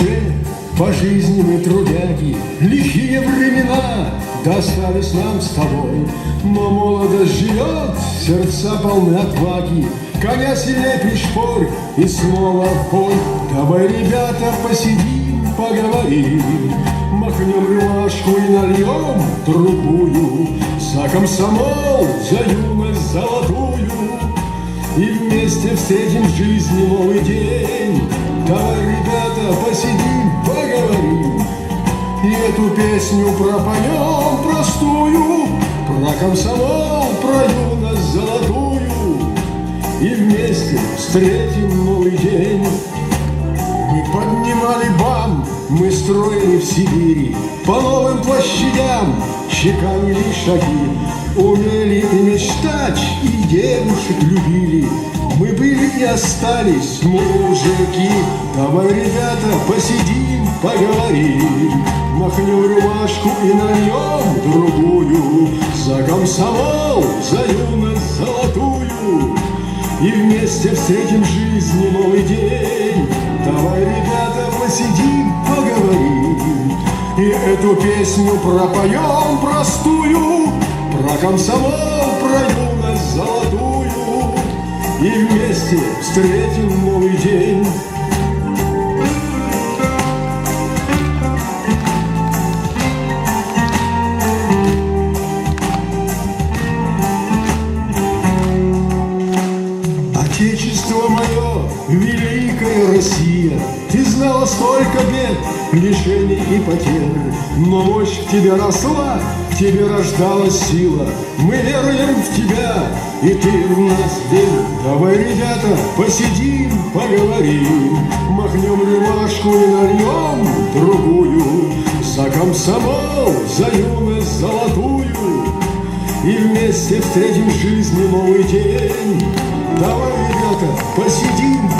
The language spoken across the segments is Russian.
душе по жизни мы трудяги, Лихие времена достались нам с тобой. Но молодость живет, сердца полны отваги, Коня сильней пришпорь и снова в бой. Давай, ребята, посидим, поговорим, Махнем рюмашку и нальем другую, За комсомол, за юность золотую, И вместе встретим в жизни новый день. Давай, песню пропоем простую, Про комсомол, про юность золотую, И вместе встретим новый день. Мы поднимали бам, мы строили в Сибири, По новым площадям чеканили шаги, Умели и мечтать, и девушек любили. Остались мужики. Давай, ребята, посидим, поговорим, Махнем рюмашку и нальем другую, За комсомол, за юность золотую, И вместе встретим жизни новый день. Давай, ребята, посидим, поговорим. И эту песню пропоем простую. Про комсомол, про юность золотую И вместе встретим новый день. Отечество мое, Россия, Ты знала столько бед, лишений и потерь, Но мощь в тебе росла, в тебе рождалась сила. Мы веруем в тебя, и ты в нас верь. Давай, ребята, посидим, поговорим, Махнем рюмашку и нальем другую, За комсомол, за юность золотую, и вместе встретим в жизни новый день. Давай, ребята, посидим,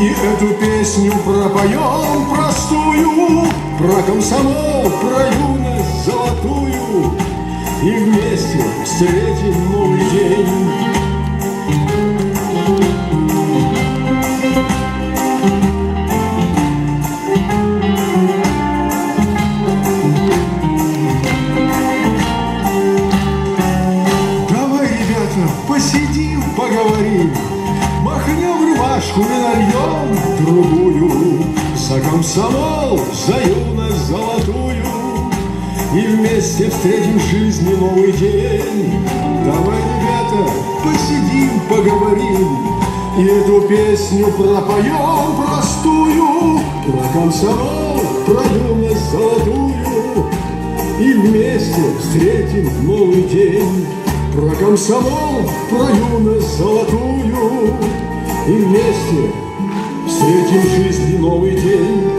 И эту песню пропоем простую Про комсомол, про юность золотую. И вместе встретим новый день Махнем рюмашку и нальем другую, За комсомол, за юность золотую, И вместе встретим жизни новый день. Давай, ребята, посидим, поговорим, И эту песню пропоем простую, Про комсомол, про юность золотую, и вместе встретим новый день. Про комсомол, про юность золотую И вместе встретим в жизни новый день